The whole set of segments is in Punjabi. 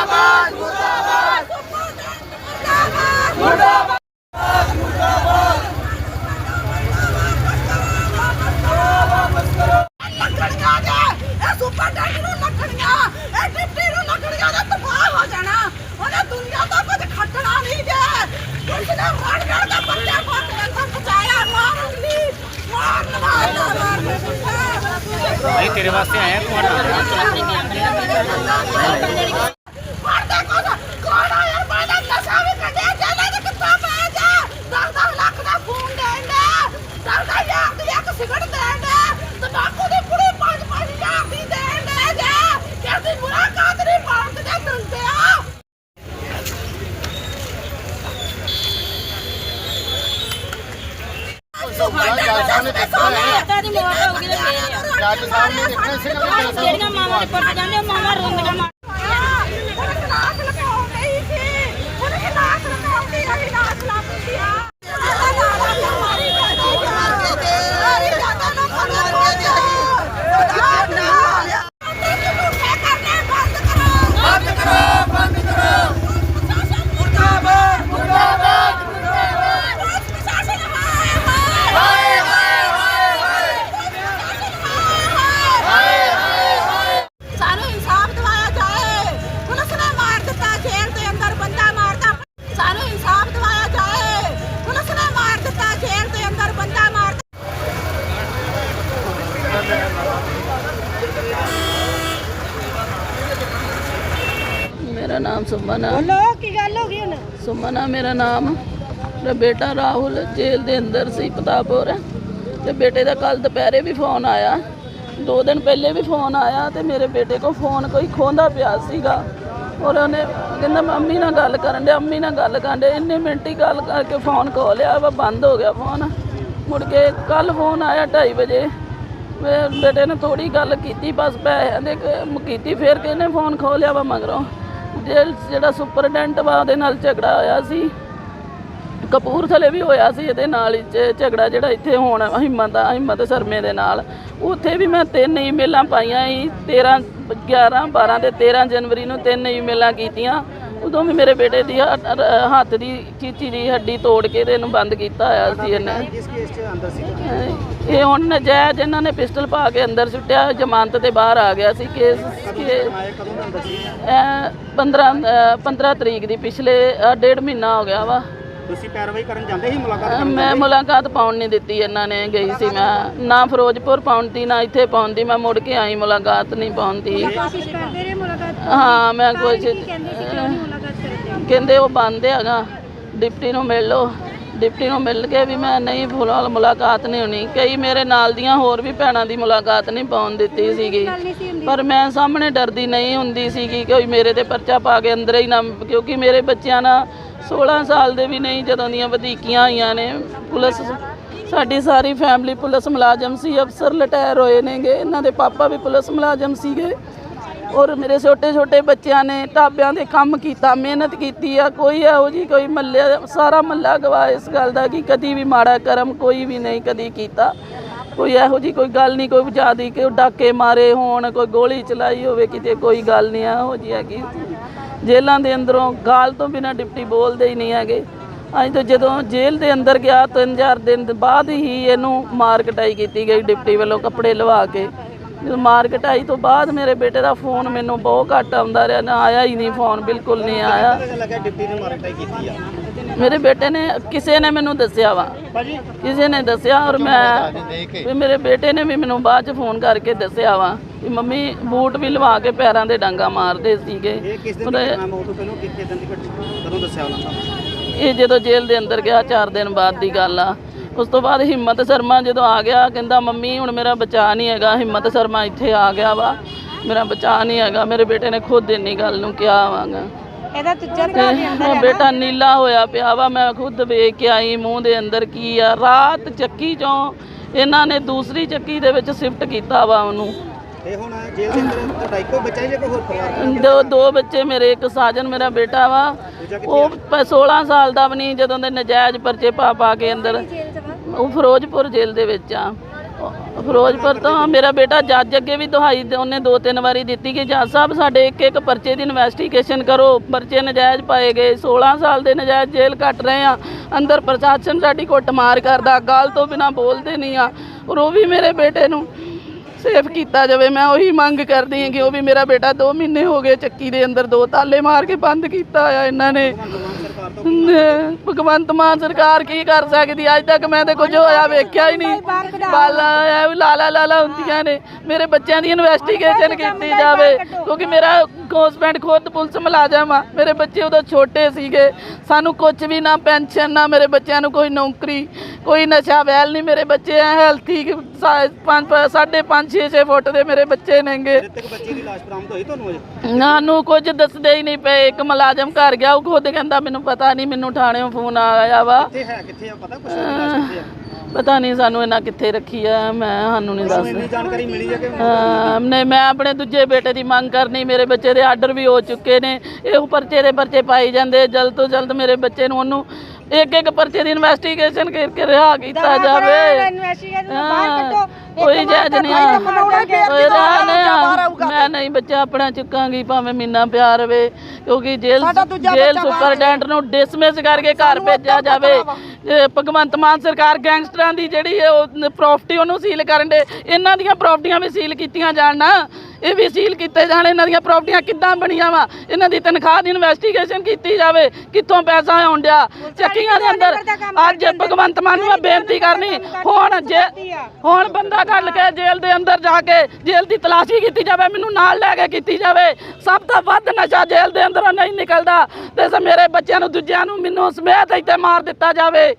ਮੁਰਦਾਬਾਦ ਮੁਰਦਾਬਾਦ। ਮੁਰਦਾਬਾਦ ਲੱਕੜੀਆਂ ਦੇ ਇਹ ਸੁਪਰ ਟੈਂਕ ਨੂੰ ਲੱਕੜੀਆਂ ਇਹ ਡਿਪਟੀ ਨੂੰ ਲੱਕੜੀਆਂ ਦਾ ਤਬਾਹ ਹੋ ਜਾਣਾ ਉਹਨੇ ਦੁਨੀਆ ਦਾ ਕੁਝ ਖੱਟਣਾ ਨਹੀਂ ਜੇ ਕਿਸੇ ਨੇ ਰੜ ਰੜ ਦਾ ਬੱਚਾ ਫੱਟ ਕੇ ਤਾਂ ਬਚਾਇਆ ਮਾਰਨ ਲਈ ਮਾਰਨ ਵਾਲਾ ਮਾਰਨ ਭਾਈ, ਤੇਰੇ ਵਾਸਤੇ ਆਇਆ ਤੁਹਾਡਾ। ਮਾਰਦਾ ਕੋਦਾ ਕੋੜਾ ਯਾਰ ਬਾਦਾ ਨਸ਼ਾ ਵੀ ਕੱਢਿਆ ਜਾਂਦਾ ਤੇ ਕਿੱਥੋਂ ਪੈ ਜਾ 10 ਲੱਖ ਦਾ ਫੋਨ ਦੇਣ ਦਾ 10 ਹਜ਼ਾਰ ਦੀ ਇੱਕ ਸਿਗਰਟ ਦੇਣ ਦਾ ਤਬਾਕੂ ਦੀ ਪੁੜੀ 5 5 ਹਜ਼ਾਰ ਦੀ ਦੇਣ ਦਾ ਜਾ ਕਹਿੰਦੀ ਮੁਲਾਕਾਤ ਨਹੀਂ ਪਾਉਣ ਤੇ ਦਿੰਦੇ ਆ ਪਤਾ ਦੀ ਮੌਤ ਹੋ ਗਈ ਤੇ ਫੇਰ ਆ। ਜਿਹੜੀਆਂ ਮਾਵਾਂ ਦੇ ਪੁੱਤ ਜਾਂਦੇ ਮਾਵਾਂ ਰੋਂਦੀਆਂ ਮਾਂ ਉਹਨੇ ਨਾਕ ਲਗਾਉਂਦੀ ਸੀ ਉਹਨੇ ਨਾਕ ਲਗਾਉਂਦੀ ਰਹੀ ਨਾਕ ਲਾਉਂਦੀ ਆ ਮਾਰੀ ਜਾਂਦੀ ਮਾਰੀ ਜਾਂਦਾ ਨਾ ਮਾਰੀ ਜਾਂਦੀ ਬੰਦ ਕਰੋ ਬੰਦ ਕਰੋ ਬੰਦ ਕਰੋ ਮੁਰਦਾਬਾਦ ਮੁਰਦਾਬਾਦ ਮੁਰਦਾਬਾਦ ਹਾਏ ਹਾਏ ਹਾਏ ਹਾਏ ਸਾਨੂੰ ਇਨਸਾਫ ਦਿਵਾਇਆ ਜਾਏ ਪੁਲਿਸ ਨੇ ਮਾਰ ਦਿੱਤਾ ਜੇਲ੍ਹ ਦੇ ਅੰਦਰ ਬੰਦਾ ਮਾਰਦਾ ਸਾਨੂੰ ਇਨਸਾਫ ਦਿਵਾਇਆ ਜਾਏ ਪੁਲਿਸ ਨੇ ਮਾਰ ਦਿੱਤਾ ਜੇਲ੍ਹ ਦੇ ਅੰਦਰ ਬੰਦਾ ਮਾਰਦਾ ਮੇਰਾ ਨਾਮ ਸੁਮਨ ਆ। ਬੋਲੋ ਕੀ ਗੱਲ ਹੋ ਗਈ ਹੁਣ? ਸੁਮਨ ਆ ਮੇਰਾ ਨਾਮ। ਮੇਰਾ ਬੇਟਾ ਰਾਹੁਲ ਜੇਲ੍ਹ ਦੇ ਅੰਦਰ ਸੀ ਪਤਾਪੁਰ ਤੇ ਬੇਟੇ ਦਾ ਕੱਲ ਦੁਪਹਿਰੇ ਵੀ ਫੋਨ ਆਇਆ। ਦੋ ਦਿਨ ਪਹਿਲੇ ਵੀ ਫੋਨ ਆਇਆ ਤੇ ਮੇਰੇ ਬੇਟੇ ਕੋ ਫੋਨ ਕੋਈ ਖੋਂਦਾ ਪਿਆ ਸੀਗਾ। ਔਰ ਉਹਨੇ ਕਹਿੰਦਾ ਮੰਮੀ ਨਾਲ ਗੱਲ ਕਰਨ ਦੇ ਅੰਮੀ ਨਾਲ ਗੱਲ ਕਰਨ ਦੇ ਇੰਨੇ ਮਿੰਟ ਹੀ ਗੱਲ ਕਰਕੇ ਫੋਨ ਖੋ ਲਿਆ ਵਾ ਬੰਦ ਹੋ ਗਿਆ ਫੋਨ। ਮੁੜ ਕੇ ਕੱਲ ਫੋਨ ਆਇਆ 2:30 ਵਜੇ। ਮੇਰੇ ਬੇਟੇ ਨੇ ਥੋੜੀ ਗੱਲ ਕੀਤੀ ਬਸ ਪੈਸਿਆਂ ਦੇ ਕ- ਕੀਤੀ ਫਿਰ ਕਿਹਨੇ ਫੋਨ ਖੋ ਲਿਆ ਵਾ ਮਗਰੋਂ? ਜੇਲ੍ਹ 'ਚ ਜਿਹੜਾ ਸੁਪਰਡੈਂਟ ਵਾ ਉਹਦੇ ਨਾਲ ਝਗੜਾ ਹੋਇਆ ਸੀ। ਕਪੂਰਥਲੇ ਵੀ ਹੋਇਆ ਸੀ ਇਹਦੇ ਨਾਲ ਹੀ ਝ- ਝਗੜਾ ਜਿਹੜਾ ਇੱਥੇ ਹੋਣ ਹਿੰਮਤ ਆ ਹਿੰਮਤ ਸਰਮੇ ਦੇ ਨਾਲ। ਉੱਥੇ ਵੀ ਮੈਂ ਤਿੰਨ ਈਮੇਲਾਂ ਪਾਈਆਂ ਸੀ 13 11 12 ਤੇ 13 ਜਨਵਰੀ ਨੂੰ ਤਿੰਨ ਈਮੇਲਾਂ ਕੀਤੀਆਂ। ਉਦੋਂ ਵੀ ਮੇਰੇ ਬੇਟੇ ਦੀ ਹ- ਹੱਥ ਦੀ ਚੀਚੀ ਦੀ ਹੱਡੀ ਤੋੜ ਕੇ ਤੇ ਇਹਨੂੰ ਬੰਦ ਕੀਤਾ ਹੋਇਆ ਸੀ ਇਹਨੇ। ਕਿਸ ਕੇਸ 'ਚ ਅੰਦਰ ਸੀ? ਇਹ ਹੁਣ ਨਜਾਇਜ਼ ਇਹਨਾਂ ਨੇ ਪਿਸਟਲ ਪਾ ਕੇ ਅੰਦਰ ਸੁੱਟਿਆ ਜ਼ਮਾਨਤ ਤੇ ਬਾਹਰ ਆ ਗਿਆ ਸੀ ਕੇਸ ਕੇ ਆਇਆ ਕਦੋਂ ਦਾ ਅੰਦਰ ਸੀ? ਇਹ 15 ਅਹ 15 ਤਰੀਕ ਦੀ ਪਿਛਲੇ ਅਹ ਡੇਢ ਮਹੀਨਾ ਹੋ ਗਿਆ ਵਾ। ਤੁਸੀਂ ਪੈਰਵਾਈ ਕਰਨ ਜਾਂਦੇ ਸੀ ਮੁਲਾਕਾਤ ਅਹ ਕਰਨ ਮੈਂ ਮੁਲਾਕਾਤ ਪਾਉਣ ਨਹੀਂ ਦਿੱਤੀ ਇਹਨਾਂ ਨੇ ਗਈ ਸੀ ਮੈਂ। ਨਾ ਫਿਰੋਜ਼ਪੁਰ ਪਾਉਂਦੀ ਨਾ ਇੱਥੇ ਪਾਉਂਦੀ ਮੈਂ ਮੁੜ ਕੇ ਆਈ ਮੁਲਾਕਾਤ ਨਹੀਂ ਕੋਸ਼ਿਸ਼ ਕਰਦੇ ਰਹੇ ਮੁਲਾਕਾਤ ਹਾਂ ਮੈਂ ਕੁਝ ਕਹਿੰਦੇ ਸੀ ਕਿਉਂ ਨਹੀਂ ਮੁਲਾਕਾਤ ਕਰਦੇ ਕਹਿੰਦੇ ਉਹ ਬੰਦ ਹੈਗਾ। ਡਿਪਟੀ ਨੂੰ ਮਿਲ ਲਓ। ਡਿਪਟੀ ਨੂੰ ਮਿਲ ਕੇ ਵੀ ਮੈਂ ਨਹੀਂ ਫੁਲਾਲ ਮੁਲਾਕਾਤ ਨਹੀਂ ਹੋਣੀ। ਕਈ ਮੇਰੇ ਨਾਲ ਦੀਆਂ ਹੋਰ ਵੀ ਭੈਣਾਂ ਦੀ ਮੁਲਾਕਾਤ ਨਹੀਂ ਪਾਉਣ ਦਿੱਤੀ ਸੀਗੀ। ਪਰ ਮੈਂ ਸਾਹਮਣੇ ਡਰਦੀ ਨਹੀਂ ਹੁੰਦੀ ਸੀਗੀ ਕੋਈ ਮੇਰੇ ਤੇ ਪਰਚਾ ਪਾ ਕੇ ਅੰਦਰ ਹੀ ਨਾ ਕਿਉਂਕਿ ਮੇਰੇ ਬੱਚਿਆਂ ਨਾਲ 16 ਸਾਲ ਦੇ ਵੀ ਨਹੀਂ ਜਦੋਂ ਦੀਆਂ ਵਧੀਕੀਆਂ ਆਈਆਂ ਨੇ। ਪੁਲਿਸ ਸਾਡੀ ਸਾਰੀ ਫੈਮਿਲੀ ਪੁਲਿਸ ਮੁਲਾਜ਼ਮ ਸੀ। ਅਫਸਰ ਰਿਟਾਇਰ ਹੋਏ ਨੇਗੇ। ਇਹਨਾਂ ਦੇ ਪਾਪਾ ਵੀ ਪੁਲਿਸ ਮੁਲਾਜ਼ਮ ਸੀਗੇ। ਔਰ ਮੇਰੇ ਛੋਟੇ ਛੋਟੇ ਬੱਚਿਆਂ ਨੇ ਢਾਬਿਆਂ ਦੇ ਕੰਮ ਕੀਤਾ, ਮਿਹਨਤ ਕੀਤੀ ਆ, ਕੋਈ ਇਹੋ ਜੀ ਕੋਈ ਮੱਲੇ ਸਾਰਾ ਮੱਲਾ ਗਵਾ ਇਸ ਗੱਲ ਦਾ ਕਿ ਕਦੀ ਵੀ ਮਾੜਾ ਕਰਮ ਕੋਈ ਵੀ ਨਹੀਂ ਕਦੀ ਕੀਤਾ। ਕੋਈ ਇਹੋ ਜੀ ਕੋਈ ਗੱਲ ਨਹੀਂ, ਕੋਈ ਜਿਆਦੀ ਕਿ ਡਾਕੇ ਮਾਰੇ ਹੋਣ, ਕੋਈ ਗੋਲੀ ਚਲਾਈ ਹੋਵੇ, ਕਿਤੇ ਕੋਈ ਗੱਲ ਨਹੀਂ, ਇਹੋ ਜੀ ਹੈਗੀ। ਜੇਲ੍ਹਾਂ ਦੇ ਅੰਦਰੋਂ ਗਾਲ ਤੋਂ ਬਿਨਾ ਡਿਪਟੀ ਬੋਲਦੇ ਹੀ ਨਹੀਂ ਹੈਗੇ। ਅੱਜ ਤੋਂ ਜਦੋਂ ਜੇਲ੍ਹ ਦੇ ਅੰਦਰ ਗਿਆ 3000 ਦਿਨ ਬਾਅਦ ਹੀ ਇਹਨੂੰ ਮਾਰ ਕਟਾਈ ਕੀਤੀ ਗਈ ਡਿਪਟੀ ਵੱਲੋਂ ਕੱਪੜੇ ਲਵਾ ਕੇ। ਜਦੋਂ ਮਾਰ ਕਟਾਈ ਤੋਂ ਬਾਅਦ ਮੇਰੇ ਬੇਟੇ ਦਾ ਫੋਨ ਮੈਨੂੰ ਬਹੁਤ ਘੱਟ ਆਉਂਦਾ ਰਿਹਾ ਨਾ ਆਇਆ ਹੀ ਨਹੀਂ ਫੋਨ ਬਿਲਕੁਲ ਨਹੀਂ ਆਇਆ। ਪਤਾ ਲੱਗਾ ਡਿਪਟੀ ਨੇ ਮਾਰਕਟਾਈ ਕੀਤੀ ਆ? ਮੇਰੇ ਬੇਟੇ ਨੇ ਕਿਸੇ ਨੇ ਮੈਨੂੰ ਦੱਸਿਆ ਵਾ। ਕਿਸੇ ਨੇ ਦੱਸਿਆ ਔਰ ਮੈਂ ਵੀ ਮੇਰੇ ਬੇਟੇ ਨੇ ਵੀ ਮੈਨੂੰ ਬਾਅਦ ਚ ਫੋਨ ਕਰਕੇ ਦੱਸਿਆ ਵਾ ਕਿ ਮੰਮੀ ਬੂਟ ਵੀ ਲਵਾ ਕੇ ਪੈਰਾਂ ਦੇ ਡਾਂਗਾ ਮਾਰਦੇ ਸੀਗੇ। ਇਹ ਜਦੋਂ ਜੇਲ੍ਹ ਦੇ ਅੰਦਰ ਗਿਆ 4 ਦਿਨ ਬਾਅਦ ਦੀ ਗੱਲ ਆ। ਉਸ ਤੋਂ ਬਾਅਦ ਹਿੰਮਤ ਸ਼ਰਮਾ ਜਦੋਂ ਆ ਗਿਆ ਕਹਿੰਦਾ ਮੰਮੀ ਹੁਣ ਮੇਰਾ ਬਚਾ ਨਹੀਂ ਹੈਗਾ ਹਿੰਮਤ ਸ਼ਰਮਾ ਇੱਥੇ ਆ ਗਿਆ ਵਾ। ਮੇਰਾ ਬਚਾ ਨਹੀਂ ਹੈਗਾ ਮੇਰੇ ਬੇਟੇ ਨੇ ਖੁਦ ਇੰਨੀ ਗੱਲ ਨੂੰ ਕਿਹਾ ਵਾਗਾ। ਇਹਦਾ ਤੁੱਜਾ ਤੇ ਮੇਰਾ ਬੇਟਾ ਨੀਲਾ ਹੋਇਆ ਪਿਆ ਵਾ ਮੈਂ ਖੁਦ ਵੇਖ ਕੇ ਆਈ ਮੂੰਹ ਦੇ ਅੰਦਰ ਕੀ ਆ। ਰਾਤ ਚੱਕੀ ਚੋਂ ਇਹਨਾਂ ਨੇ ਦੂਸਰੀ ਚੱਕੀ ਦੇ ਵਿੱਚ ਸ਼ਿਫਟ ਕੀਤਾ ਵਾ ਉਹਨੂੰ। ਤੇ ਹੁਣ ਜੇਲ੍ਹ ਦੇ ਅੰਦਰ ਤੁਹਾਡਾ ਇੱਕੋ ਬੱਚਾ ਹੈ ਜਾਂ ਕੋਈ ਹੋਰ ਪਰਿਵਾਰ ਦੋ? ਦੋ ਬੱਚੇ ਮੇਰੇ ਇੱਕ ਸਾਜਨ ਮੇਰਾ ਬੇਟਾ ਵਾ। ਉਹ ਪ- 16 ਸਾਲ ਦਾ ਵੀ ਨਹੀਂ ਜਦੋਂ ਦੇ ਨਜਾਇਜ਼ ਪਰਚੇ ਪਾ ਪਾ ਕੇ ਅੰਦਰ ਉਹ ਫਿਰੋਜ਼ਪੁਰ ਜੇਲ੍ਹ ਦੇ ਵਿੱਚ ਆ। ਫਿਰੋਜ਼ਪੁਰ ਤੋਂ ਮੇਰਾ ਬੇਟਾ ਜੱਜ ਅੱਗੇ ਵੀ ਦੁਹਾਈ ਉਹਨੇ ਦੋ ਤਿੰਨ ਵਾਰੀ ਦਿੱਤੀ ਕਿ ਜੱਜ ਸਾਹਿਬ, ਸਾਡੇ ਇੱਕ ਇੱਕ ਪਰਚੇ ਦੀ ਇਨਵੈਸਟੀਗੇਸ਼ਨ ਕਰੋ। ਪਰਚੇ ਨਜਾਇਜ਼ ਪਾਏ ਗਏ। 16 ਸਾਲ ਦੇ ਨਜਾਇਜ਼ ਜੇਲ੍ਹ ਕੱਟ ਰਹੇ ਆ। ਅੰਦਰ ਪ੍ਰਸ਼ਾਸਨ ਸਾਡੀ ਕੁੱਟਮਾਰ ਕਰਦਾ। ਗਾਲ ਤੋਂ ਬਿਨਾ ਬੋਲਦੇ ਨਹੀਂ ਆ। ਔਰ ਉਹ ਵੀ ਮੇਰੇ ਬੇਟੇ ਨੂੰ ਸੇਫ ਕੀਤਾ ਜਾਵੇ। ਮੈਂ ਉਹੀ ਮੰਗ ਕਰਦੀ ਹਾਂ ਕਿ ਉਹ ਵੀ ਮੇਰਾ ਬੇਟਾ 2 ਮਹੀਨੇ ਹੋ ਗਏ ਚੱਕੀ ਦੇ ਅੰਦਰ ਦੋ ਤਾਲੇ ਮਾਰ ਕੇ ਬੰਦ ਕੀਤਾ ਆ ਇਹਨਾਂ ਨੇ। ਭਗਵੰਤ ਮਾਨ ਸਰਕਾਰ ਕੀ ਕਰ ਸਕਦੀ? ਅੱਜ ਤੱਕ ਮੈਂ ਤੇ ਕੁਝ ਹੋਇਆ ਵੇਖਿਆ ਹੀ ਨਹੀਂ। ਬਾਲਾ ਲਾਲਾ ਲਾਲਾ ਹੁੰਦੀਆਂ ਨੇ। ਮੇਰੇ ਬੱਚਿਆਂ ਦੀ ਇਨਵੈਸਟੀਗੇਸ਼ਨ ਕੀਤੀ ਜਾਵੇ ਕਿਉਂਕਿ ਮੇਰਾ ਹਸਬੈਂਡ ਖੁਦ ਪੁਲਿਸ ਮੁਲਾਜ਼ਮ ਆ। ਮੇਰੇ ਬੱਚੇ ਉਦੋਂ ਛੋਟੇ ਸੀਗੇ। ਸਾਨੂੰ ਕੁਝ ਵੀ ਨਾ ਪੈਨਸ਼ਨ ਨਾ ਮੇਰੇ ਬੱਚਿਆਂ ਨੂੰ ਕੋਈ ਨੌਕਰੀ ਕੋਈ ਨਸ਼ਾ ਵੈਲ ਨਹੀਂ। ਮੇਰੇ ਬੱਚੇ ਐ ਹੈਲਥੀ 5 ਸਾਢੇ 5 6 6 ਫੁੱਟ ਦੇ ਮੇਰੇ ਬੱਚੇ ਨੇਗੇ। ਮ੍ਰਿਤਕ ਬੱਚੀ ਦੀ ਲਾਸ਼ ਬਰਾਮਦ ਹੋਈ ਤੁਹਾਨੂੰ ਅਜੇ? ਨਾਨੂੰ ਕੁਝ ਦੱਸਦੇ ਹੀ ਨਹੀਂ ਪਏ। ਇੱਕ ਮੁਲਾਜ਼ਮ ਘਰ ਗਿਆ ਉਹ ਖੁਦ ਕਹਿੰਦਾ ਮੈਨੂੰ ਪਤਾ ਨਹੀਂ ਮੈਨੂੰ ਥਾਣਿਓਂ ਫੋਨ ਆਇਆ ਵਾ। ਕਿੱਥੇ ਹੈ ਕਿੱਥੇ ਆ ਪਤਾ ਕੁਛ ਉਹਦੀ ਲਾਸ਼ ਕਿੱਥੇ ਆ? ਪਤਾ ਨਹੀਂ ਸਾਨੂੰ ਇਹਨਾਂ ਕਿੱਥੇ ਰੱਖੀ ਆ ਮੈਂ ਸਾਨੂੰ ਨਹੀਂ ਤੁਹਾਨੂੰ ਇੰਨੀ ਦੱਸ ਜਾਣਕਾਰੀ ਮਿਲੀ ਹੈ ਕਿ ਹਾਂ, ਨਹੀਂ ਮੈਂ ਆਪਣੇ ਦੂਜੇ ਬੇਟੇ ਦੀ ਮੰਗ ਕਰਨੀ ਮੇਰੇ ਬੱਚੇ ਦੇ ਆਰਡਰ ਵੀ ਹੋ ਚੁੱਕੇ ਨੇ। ਇਹ ਪਰਚੇ ਦੇ ਪਰਚੇ ਪਾਈ ਜਾਂਦੇ ਜਲਦ ਤੋਂ ਜਲਦ ਮੇਰੇ ਬੱਚੇ ਨੂੰ ਉਹਨੂੰ ਇੱਕ ਇੱਕ ਪਰਚੇ ਦੀ ਇਨਵੈਸਟੀਗੇਸ਼ਨ ਕਰਕੇ ਰਿਹਾ ਕੀਤਾ ਜਾਵੇ। ਇਨਵੈਸਟੀਗੇਸ਼ਨ ਨੂੰ ਬਾਹਰ ਕੱਢੋ। ਕੋਈ ਰਾਹ ਨਹੀਂ ਆ। ਮੈਂ ਨਹੀਂ ਬੱਚਾ ਆਪਣਾ ਚੁੱਕਾਂਗੀ ਭਾਵੇਂ ਮੀਨਾ ਪਿਆ ਰਵੇ ਕਿਉਂਕਿ ਬੱਚਾ ਬਾਹਰ ਸੁਪਰਡੈਂਟ ਨੂੰ ਡਿਸਮਿਸ ਕਰਕੇ ਘਰ ਭੇਜਿਆ ਜਾਵੇ। ਭਗਵੰਤ ਮਾਨ ਸਰਕਾਰ ਗੈਂਗਸਟਰਾਂ ਦੀ ਜਿਹੜੀ ਹੈ ਉਹ ਪ੍ਰਾਪਰਟੀ ਉਹਨੂੰ ਸੀਲ ਕਰਨ ਦੇ ਇਹਨਾਂ ਦੀਆਂ ਪ੍ਰਾਪਰਟੀਆਂ ਵੀ ਸੀਲ ਕੀਤੀਆਂ ਜਾਣ ਨਾ। ਇਹ ਵੀ ਸੀਲ ਕੀਤੇ ਜਾਣ ਇਹਨਾਂ ਦੀਆਂ ਪ੍ਰਾਪਰਟੀਆਂ ਕਿੱਦਾਂ ਬਣੀਆਂ ਵਾ? ਇਹਨਾਂ ਦੀ ਤਨਖਾਹ ਦੀ ਇਨਵੈਸਟੀਗੇਸ਼ਨ ਕੀਤੀ ਜਾਵੇ ਕਿੱਥੋਂ ਪੈਸਾ ਆਉਣ ਡਿਆ? ਚੱਕੀਆਂ ਦੇ ਅੰਦਰ ਅੱਜ ਭਗਵੰਤ ਮਾਨ ਨੂੰ ਮੈਂ ਬੇਨਤੀ ਕਰਨੀ ਹੁਣ ਜੇ ਹੁਣ ਬੰਦਾ ਕੱਢ ਕੇ ਜੇਲ੍ਹ ਦੇ ਅੰਦਰ ਜਾ ਕੇ ਜੇਲ੍ਹ ਦੀ ਤਲਾਸ਼ੀ ਕੀਤੀ ਜਾਵੇ, ਮੈਨੂੰ ਨਾਲ ਲੈ ਕੇ ਕੀਤੀ ਜਾਵੇ। ਸਭ ਤੋਂ ਵੱਧ ਨਸ਼ਾ ਜੇਲ੍ਹ ਦੇ ਅੰਦਰੋਂ ਨਹੀਂ ਨਿਕਲਦਾ। ਤੇ ਮੇਰੇ ਬੱਚਿਆਂ ਨੂੰ, ਦੂਜਿਆਂ ਨੂੰ ਮੈਨੂੰ ਸਮੇਤ ਇੱਥੇ ਮਾਰ ਦਿੱਤਾ ਜਾਵੇ।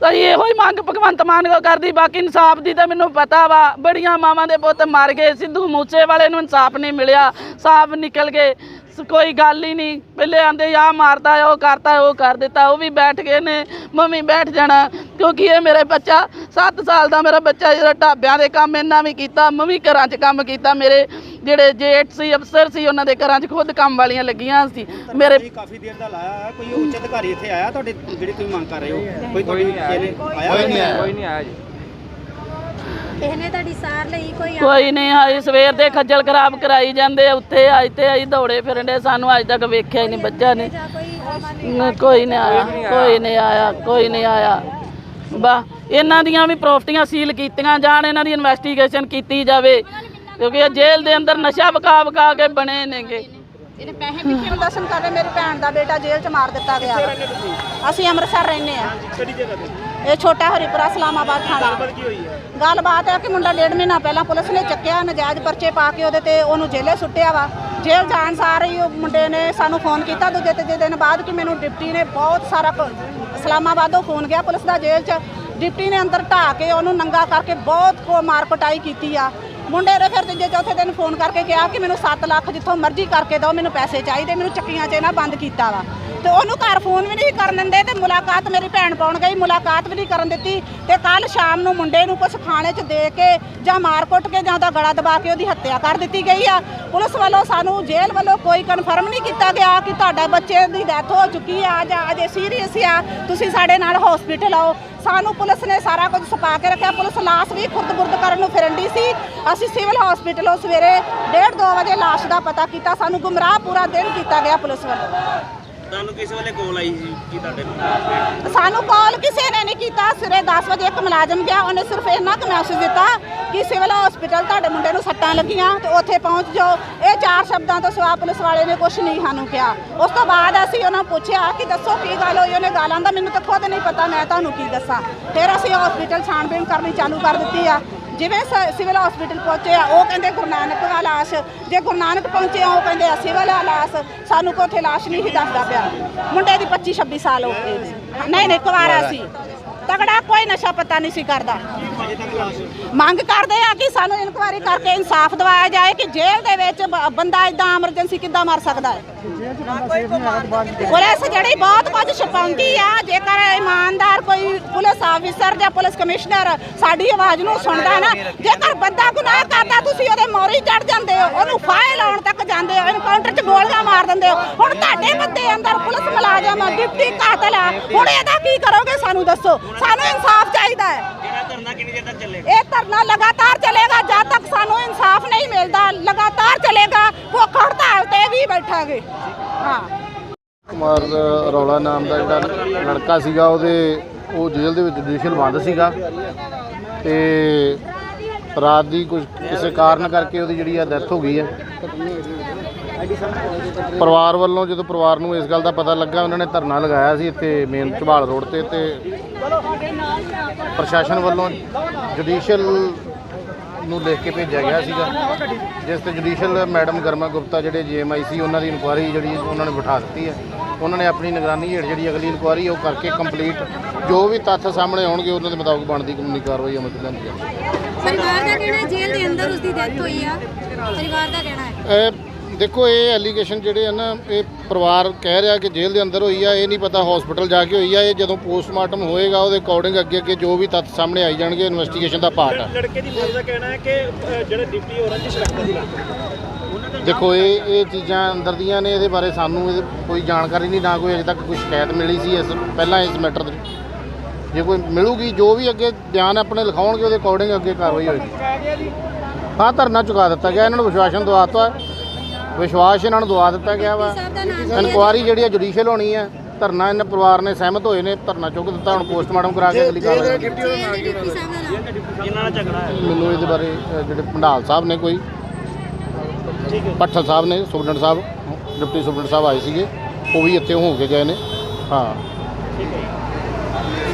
ਤਾਂ ਇਹੋ ਹੀ ਮੰਗ ਭਗਵੰਤ ਮਾਨ ਕੋ ਕਰਦੀ, ਬਾਕੀ ਇਨਸਾਫ ਦੀ ਤਾਂ ਮੈਨੂੰ ਪਤਾ ਵਾ। ਬੜੀਆਂ ਮਾਵਾਂ ਦੇ ਪੁੱਤ ਮਰ ਗਏ, ਸਿੱਧੂ ਮੂਸੇ ਵਾਲੇ ਨੂੰ ਇਨਸਾਫ ਨਹੀਂ ਮਿਲਿਆ। ਸਾਫ਼ ਨਿਕਲ ਗਏ। ਕੋਈ ਗੱਲ ਹੀ ਨਹੀਂ। ਪਹਿਲੇ ਆਂਦੇ ਆ ਮਾਰਦਾ ਆ, ਉਹ ਕਰਤਾ ਉਹ ਕਰ ਦਿੱਤਾ ਉਹ ਵੀ ਬੈਠ ਗਏ ਨੇ ਮੰਮੀ ਬੈਠ ਜਾਣਾ ਕਿਉਂਕਿ ਇਹ ਮੇਰੇ ਬੱਚਾ 7 ਸਾਲ ਦਾ ਮੇਰਾ ਬੱਚਾ ਜਿਹੜਾ ਢਾਬਿਆਂ ਦੇ ਕੰਮ ਇਹਨਾਂ ਵੀ ਕੀਤਾ ਮੈਂ ਵੀ ਘਰਾਂ 'ਚ ਕੰਮ ਕੀਤਾ ਮੇਰੇ ਜਿਹੜੇ ਜੇਠ ਸੀ ਅਫਸਰ ਸੀ ਉਹਨਾਂ ਦੇ ਘਰਾਂ 'ਚ ਖੁਦ ਕੰਮ ਵਾਲੀਆਂ ਲੱਗੀਆਂ ਸੀ। ਮੇਰੇ ਤੁਸੀਂ ਕਾਫੀ ਦੇਰ ਦਾ ਲਾਇਆ ਹੈ ਕੋਈ ਉੱਚ ਅਧਿਕਾਰੀ ਇੱਥੇ ਆਇਆ ਤੁਹਾਡੇ ਜਿਹੜੀ ਤੁਸੀਂ ਮੰਗ ਕਰ ਰਹੇ ਹੋ? ਕੋਈ ਤੁਹਾਡੀ ਆਇਆ ਕੋਈ ਨਹੀਂ ਆਇਆ ਕਿਸੇ ਨੇ ਤੁਹਾਡੀ ਸਾਰ ਲਈ ਕੋਈ ਕੋਈ ਨਹੀਂ ਆਈ ਸਵੇਰ ਦੇ ਖੱਜਲ ਖਰਾਬ ਕਰਾਈ ਜਾਂਦੇ ਆ ਉੱਥੇ ਆ ਇੱਥੇ ਆਈ ਦੌੜੇ ਫਿਰਨ ਦੇ ਸਾਨੂੰ ਅੱਜ ਤੱਕ ਵੇਖਿਆ ਹੀ ਨਹੀਂ ਬੱਚਾ ਨੇ ਜਾਂ ਕੋਈ ਨ- ਕੋਈ ਨਹੀਂ ਆਇਆ ਕੋਈ ਨਹੀਂ ਆਇਆ। ਕੋਈ ਨਹੀਂ ਆਇਆ ਬਾ ਇਹਨਾਂ ਦੀਆਂ ਵੀ ਪ੍ਰਾਪਰਟੀਆਂ ਸੀਲ ਕੀਤੀਆਂ ਜਾਣ ਇਹਨਾਂ ਦੀ ਇਨਵੈਸਟੀਗੇਸ਼ਨ ਕੀਤੀ ਜਾਵੇ ਕਿਉਂਕਿ ਇਹ ਜੇਲ੍ਹ ਦੇ ਅੰਦਰ ਨਸ਼ਾ ਵਕਾ ਵਕਾ ਕੇ ਬਣੇ ਨੇਗੇ। ਇਹਨੇ ਪੈਸੇ ਪਿੱਛੇ ਦਰਸ਼ਨ ਕਰਦੇ ਮੇਰੀ ਭੈਣ ਦਾ ਬੇਟਾ ਜੇਲ੍ਹ 'ਚ ਮਾਰ ਦਿੱਤਾ ਗਿਆ। ਅਸੀਂ ਅੰਮ੍ਰਿਤਸਰ ਰਹਿੰਦੇ ਆ ਕਿਹੜੀ ਜਗ੍ਹਾ ਤੇ? ਇਹ ਛੋਟਾ ਹਰੀਪੁਰਾ ਇਸਲਾਮਾਬਾਦ ਥਾਣਾ। ਗੱਲਬਾਤ ਹੈ? ਕਿ ਮੁੰਡਾ ਡੇਢ ਮਹੀਨਾ ਪਹਿਲਾਂ ਪੁਲਿਸ ਨੇ ਚੱਕਿਆ ਨਜਾਇਜ਼ ਪਰਚੇ ਪਾ ਕੇ ਉਹਦੇ ਤੇ ਉਹਨੂੰ ਜੇਲੇ ਸੁੱਟਿਆ ਵਾ। ਜੇਲ੍ਹ ਜਾਣ ਸਾਰ ਹੀ ਉਹ ਮੁੰਡੇ ਨੇ ਸਾਨੂੰ ਫੋਨ ਕੀਤਾ ਦੂਜੇ ਤੀਜੇ ਦਿਨ ਬਾਅਦ ਕਿ ਮੈਨੂੰ ਡਿਪਟੀ ਨੇ ਬਹੁਤ ਸਾਰਾ ਇਸਲਾਮਾਬਾਦੋਂ ਫੋਨ ਗਿਆ ਪੁਲਿਸ ਦਾ ਜੇਲ੍ਹ 'ਚ। ਡਿਪਟੀ ਨੇ ਅੰਦਰ ਢਾ ਕੇ ਉਹਨੂੰ ਨੰਗਾ ਕਰਕੇ ਬਹੁਤ ਕੋ ਮਾਰ ਕੁਟਾਈ ਕੀਤੀ ਆ। ਮੁੰਡੇ ਨੇ ਫਿਰ ਤੀਜੇ ਚੌਥੇ ਦਿਨ ਫੋਨ ਕਰਕੇ ਕਿਹਾ ਕਿ ਮੈਨੂੰ 7 ਲੱਖ ਜਿੱਥੋਂ ਮਰਜ਼ੀ ਕਰਕੇ ਦਿਓ, ਮੈਨੂੰ ਪੈਸੇ ਚਾਹੀਦੇ, ਮੈਨੂੰ ਚੱਕੀਆਂ 'ਚ ਇਹਨਾਂ ਬੰਦ ਕੀਤਾ ਵਾ। ਤੇ ਉਹਨੂੰ ਘਰ ਫੋਨ ਵੀ ਨਹੀਂ ਕਰਨ ਦਿੰਦੇ ਤੇ ਮੁਲਾਕਾਤ ਮੇਰੀ ਭੈਣ ਪਾਉਣ ਗਈ, ਮੁਲਾਕਾਤ ਵੀ ਨਹੀਂ ਕਰਨ ਦਿੱਤੀ ਤੇ ਕੱਲ ਸ਼ਾਮ ਨੂੰ ਮੁੰਡੇ ਨੂੰ ਕੁਝ ਖਾਣੇ 'ਚ ਦੇ ਕੇ ਜਾਂ ਮਾਰ ਕੁੱਟ ਕੇ ਜਾਂ ਉਹਦਾ ਗਲਾ ਦਬਾ ਕੇ ਉਹਦੀ ਹੱਤਿਆ ਕਰ ਦਿੱਤੀ ਗਈ ਆ। ਪੁਲਿਸ ਵੱਲੋਂ ਸਾਨੂੰ ਜੇਲ੍ਹ ਵੱਲੋਂ ਕੋਈ ਕਨਫਰਮ ਨਹੀਂ ਕੀਤਾ ਗਿਆ ਕਿ ਤੁਹਾਡਾ ਬੱਚੇ ਦੀ ਡੈਥ ਹੋ ਚੁੱਕੀ ਆ ਜਾਂ ਅਜੇ ਸੀਰੀਅਸ ਆ। ਤੁਸੀਂ ਸਾਡੇ ਨਾਲ ਹਸਪੀਟਲ ਆਓ। ਸਾਨੂੰ ਪੁਲਿਸ ਨੇ ਸਾਰਾ ਕੁਝ ਛੁਪਾ ਕੇ ਰੱਖਿਆ। ਪੁਲਿਸ ਲਾਸ਼ ਵੀ ਖੁਰਦ-ਬੁਰਦ ਕਰਨ ਨੂੰ ਫਿਰੰਡੀ ਸੀ। ਅਸੀਂ ਸਿਵਲ ਹਸਪੀਟਲੋਂ ਸਵੇਰੇ 1:30 2 ਵਜੇ ਲਾਸ਼ ਦਾ ਪਤਾ ਕੀਤਾ। ਸਾਨੂੰ ਗੁੰਮਰਾਹ ਪੂਰਾ ਦਿਨ ਕੀਤਾ ਗਿਆ ਪੁਲਿਸ ਵੱਲੋਂ। ਤੁਹਾਨੂੰ ਕਿਸ ਵੇਲੇ ਕੋਲ ਆਈ ਸੀ ਕੀ ਤੁਹਾਡੇ ਸਾਨੂੰ ਕਾਲ ਕਿਸੇ ਨੇ ਨਹੀਂ ਕੀਤਾ। ਸਿਰੇ 10 ਵਜੇ ਇੱਕ ਮੁਲਾਜ਼ਮ ਗਿਆ। ਉਹਨੇ ਸਿਰਫ ਇੰਨਾ ਕੁ ਮੈਸੇਜ ਦਿੱਤਾ ਕਿ ਸਿਵਲ ਹਸਪੀਟਲ ਤੁਹਾਡੇ ਮੁੰਡੇ ਨੂੰ ਸੱਟਾਂ ਲੱਗੀਆਂ ਤੇ ਉੱਥੇ ਪਹੁੰਚ ਜਾਓ। ਇਹ ਚਾਰ ਸ਼ਬਦਾਂ ਤੋਂ ਸਿਵਾ ਪੁਲਿਸ ਵਾਲੇ ਨੇ ਕੁਝ ਨਹੀਂ ਸਾਨੂੰ ਕਿਹਾ। ਉਸ ਤੋਂ ਬਾਅਦ ਅਸੀਂ ਉਹਨਾਂ ਨੂੰ ਪੁੱਛਿਆ ਕਿ ਦੱਸੋ ਕੀ ਗੱਲ ਹੋਈ? ਉਹਨੇ ਗਾਲਾਂ ਦਾ ਮੈਨੂੰ ਤਾਂ ਖੁਦ ਨਹੀਂ ਪਤਾ। ਮੈਂ ਤੁਹਾਨੂੰ ਕੀ ਦੱਸਾਂ? ਫਿਰ ਅਸੀਂ ਹਸਪੀਟਲ ਛਾਣਬੀਣ ਕਰਨੀ ਚਾਲੂ ਕਰ ਦਿੱਤੀ ਆ। ਜਿਵੇਂ ਸ- ਸਿਵਲ ਹਸਪੀਟਲ ਪਹੁੰਚੇ ਆ, ਉਹ ਕਹਿੰਦੇ ਗੁਰੂ ਨਾਨਕ ਦਾ ਲਾਸ਼, ਜੇ ਗੁਰੂ ਨਾਨਕ ਪਹੁੰਚੇ ਆ, ਉਹ ਕਹਿੰਦੇ ਆ, ਸਿਵਲ ਆ ਲਾਸ਼, ਸਾਨੂੰ ਕੋਈ ਉੱਥੇ ਲਾਸ਼ ਨਹੀਂ ਸੀ ਦੱਸਦਾ ਪਿਆ। ਮੁੰਡੇ ਦੀ 25 26 ਸਾਲ ਹੋ ਗਏ। ਨਹੀਂ ਨਹੀਂ ਕੁਵਾਰਾ ਸੀ। ਤਗੜਾ ਕੋਈ ਨਸ਼ਾ ਪਤਾ ਨਹੀਂ ਸੀ ਕਰਦਾ। ਮੰਗ ਕਰਦੇ ਆ ਕਿ ਸਾਨੂੰ ਇਨਕੁਆਇਰੀ ਕਰਕੇ ਇਨਸਾਫ ਦਿਵਾਇਆ ਜਾਏ ਕਿ ਜੇਲ੍ਹ ਦੇ ਵਿੱਚ ਬ- ਬੰਦਾ ਇਦਾਂ ਐਮਰਜੈਂਸੀ ਕਿੱਦਾਂ ਮਰ ਸਕਦਾ ਹੈ। ਪੁਲਿਸ ਜਿਹੜੀ ਬਹੁਤ ਕੁਝ ਛਪਾਉਂਦੀ ਆ, ਜੇਕਰ ਇਮਾਨਦਾਰ ਕੋਈ ਪੁਲਿਸ ਆਫੀਸਰ ਜਾਂ ਪੁਲਿਸ ਕਮਿਸ਼ਨਰ ਸਾਡੀ ਆਵਾਜ਼ ਨੂੰ ਸੁਣਦਾ ਨਾ, ਜੇਕਰ ਬੰਦਾ ਗੁਨਾਹ ਕਰਦਾ, ਤੁਸੀਂ ਉਹਦੇ ਮੋਰੀ ਚੜ ਜਾਂਦੇ ਹੋ, ਉਹਨੂੰ ਫਾਇਲ ਲਾਉਣ ਤੱਕ ਜਾਂਦੇ ਹੋ ਐਨਕਾਊਂਟਰ 'ਚ ਗੋਲੀਆਂ ਮਾਰ ਦਿੰਦੇ ਹੋ, ਹੁਣ ਤੁਹਾਡੇ ਬੰਦੇ ਅੰਦਰ ਪੁਲਿਸ ਮੁਲਾਜ਼ਮ ਆ ਡਿਪਟੀ ਕਾਤਲ ਆ, ਹੁਣ ਇਹਦਾ ਕੀ ਕਰੋਗੇ ਸਾਨੂੰ ਦੱਸੋ, ਸਾਨੂੰ ਇਨਸਾਫ ਚਾਹੀਦਾ ਹੈ। ਜਿਹੜਾ ਧਰਨਾ ਕਿੰਨੀ ਦੇਰ ਤੱਕ ਚੱਲੇਗਾ? ਇਹ ਧਰਨਾ ਲਗਾਤਾਰ ਚੱਲੇਗਾ ਜਦ ਤੱਕ ਸਾਨੂੰ ਇਨਸਾਫ ਨਹੀਂ ਮਿਲਦਾ ਲਗਾਤਾਰ ਚੱਲੇਗਾ ਭੁੱਖ ਹੜਤਾਲ ਤੇ ਵੀ ਬੈਠਾਂਗੇ। ਹਾਂ। ਕੁਮਾਰ ਰੌਲਾ ਨਾਮ ਦਾ ਜਿਹੜਾ ਲੜਕਾ ਸੀਗਾ ਉਹਦੇ ਉਹ ਜੇਲ੍ਹ ਦੇ ਵਿੱਚ ਜੁਡੀਸ਼ੀਅਲ ਬੰਦ ਸੀਗਾ। ਤੇ ਰਾਤ ਦੀ ਕੁਝ ਕਿਸੇ ਕਾਰਨ ਕਰਕੇ ਉਹਦੀ ਜਿਹੜੀ ਆ ਡੈਥ ਹੋ ਗਈ ਹੈ। ਪਰਿਵਾਰ ਵੱਲੋਂ ਜਦੋਂ ਪਰਿਵਾਰ ਨੂੰ ਇਸ ਗੱਲ ਦਾ ਪਤਾ ਲੱਗਾ ਉਹਨਾਂ ਨੇ ਧਰਨਾ ਲਗਾਇਆ ਸੀ ਇੱਥੇ ਮੇਨ ਝਬਾਲ ਰੋਡ ਤੇ ਤੇ ਪ੍ਰਸ਼ਾਸਨ ਵੱਲੋਂ ਜੁਡੀਸ਼ੀਅਲ ਨੂੰ ਲਿਖ ਕੇ ਭੇਜਿਆ ਗਿਆ ਸੀਗਾ ਜਿਸ ਤੇ ਜੁਡੀਸ਼ੀਅਲ ਮੈਡਮ ਗਰਮਾ ਗੁਪਤਾ ਜਿਹੜੇ ਜੀਐਮਆਈ ਸੀ ਉਹਨਾਂ ਦੀ ਇਨਕੁਆਇਰੀ ਜਿਹੜੀ ਉਹਨਾਂ ਨੇ ਬਿਠਾ ਦਿੱਤੀ ਹੈ। ਉਹਨਾਂ ਨੇ ਆਪਣੀ ਨਿਗਰਾਨੀ ਹੇਠ ਜਿਹੜੀ ਅਗਲੀ ਇਨਕੁਆਇਰੀ ਉਹ ਕਰਕੇ ਕੰਪਲੀਟ ਜੋ ਵੀ ਤੱਥ ਸਾਹਮਣੇ ਆਉਣਗੇ ਉਹਨਾਂ ਦੇ ਮੁਤਾਬਕ ਬਣਦੀ ਕਾਨੂੰਨੀ ਕਾਰਵਾਈ ਅਮਲ ਚ ਲਿਆਂਦੀ ਜਾਵੇਗੀ ਪਰਿਵਾਰ ਦਾ ਕਹਿਣਾ ਜੇਲ੍ਹ ਦੇ ਅੰਦਰ ਉਸਦੀ ਡੈਥ ਹੋਈ ਆ। ਪਰਿਵਾਰ ਦਾ ਕਹਿਣਾ ਹੈ। ਇਹ ਦੇਖੋ ਇਹ ਐਲੀਗੇਸ਼ਨ ਜਿਹੜੇ ਆ ਨਾ ਇਹ ਪਰਿਵਾਰ ਕਹਿ ਰਿਹਾ ਕਿ ਜੇਲ੍ਹ ਦੇ ਅੰਦਰ ਹੋਈ ਆ ਇਹ ਨਹੀਂ ਪਤਾ ਹਸਪੀਟਲ ਜਾ ਕੇ ਹੋਈ ਆ ਇਹ ਜਦੋਂ ਪੋਸਟਮਾਰਟਮ ਹੋਏਗਾ ਉਹਦੇ ਅਕੋਰਡਿੰਗ ਅੱਗੇ ਅੱਗੇ ਜੋ ਵੀ ਤੱਥ ਸਾਹਮਣੇ ਆਈ ਜਾਣਗੇ ਇਨਵੈਸਟੀਗੇਸ਼ਨ ਦਾ ਪਾਰਟ ਆ। ਲੜਕੇ ਦੀ ਮਦਦ ਦਾ ਕਹਿਣਾ ਹੈ ਕਿ ਜਿਹੜੇ ਡਿਪਟੀ ਹੋ ਰੰਜਿਸ਼ ਰੱਖਦੇ ਸੀ ਲੜਕੇ ਦੇਖੋ ਇਹ ਇਹ ਚੀਜ਼ਾਂ ਅੰਦਰ ਦੀਆਂ ਨੇ ਇਹਦੇ ਬਾਰੇ ਸਾਨੂੰ ਇਹਦੇ ਕੋਈ ਜਾਣਕਾਰੀ ਨਹੀਂ ਨਾ ਕੋਈ ਅਜੇ ਤੱਕ ਕੋਈ ਸ਼ਿਕਾਇਤ ਮਿਲੀ ਸੀ ਇਸ ਪਹਿਲਾਂ ਇਸ ਮੈਟਰ ਦੇ ਜੇ ਕੋਈ ਮਿਲੂਗੀ ਜੋ ਵੀ ਅੱਗੇ ਬਿਆਨ ਆਪਣੇ ਲਿਖਾਉਣਗੇ ਉਹਦੇ ਅਕੋਰਡਿੰਗ ਅੱਗੇ ਕਾਰਵਾਈ ਹੋਏਗੀ। ਹਾਂ ਧਰਨਾ ਚੁਕਾ ਦਿੱਤਾ ਗਿਆ ਇਹਨਾਂ ਨੂੰ ਵਿਸ਼ਵਾਸਨ ਦਵਾਤਾ। ਵਿਸ਼ਵਾਸ ਇਹਨਾਂ ਨੂੰ ਦਵਾ ਦਿੱਤਾ ਗਿਆ ਵਾ। ਹੈ? ਇਨਕੁਆਰੀ ਜਿਹੜੀ ਆ ਜੁਡੀਸ਼ੀਅਲ ਹੋਣੀ ਹੈ ਧਰਨਾ ਇਹਨਾਂ ਪਰਿਵਾਰ ਨੇ ਸਹਿਮਤ ਹੋਏ ਨੇ ਧਰਨਾ ਚੁੱਕ ਦਿੱਤਾ ਹੁਣ ਪੋਸਟਮਾਰਟਮ ਕਰਾ ਕੇ ਅਗਲੀ ਕਾਰਵਾਈ ਹੈ ਮੈਨੂੰ ਇਹਦੇ ਬਾਰੇ ਜਿਹੜੇ ਭੰਡਾਲ ਸਾਹਿਬ ਨੇ ਕੋਈ ਭੱਠਲ ਸਾਹਿਬ ਨੇ superintendent Sahib deputy superintendent Sahib ਆਏ ਸੀਗੇ ਉਹ ਵੀ ਇੱਥੇ ਹੋ ਕੇ ਗਏ ਨੇ। ਹਾਂ।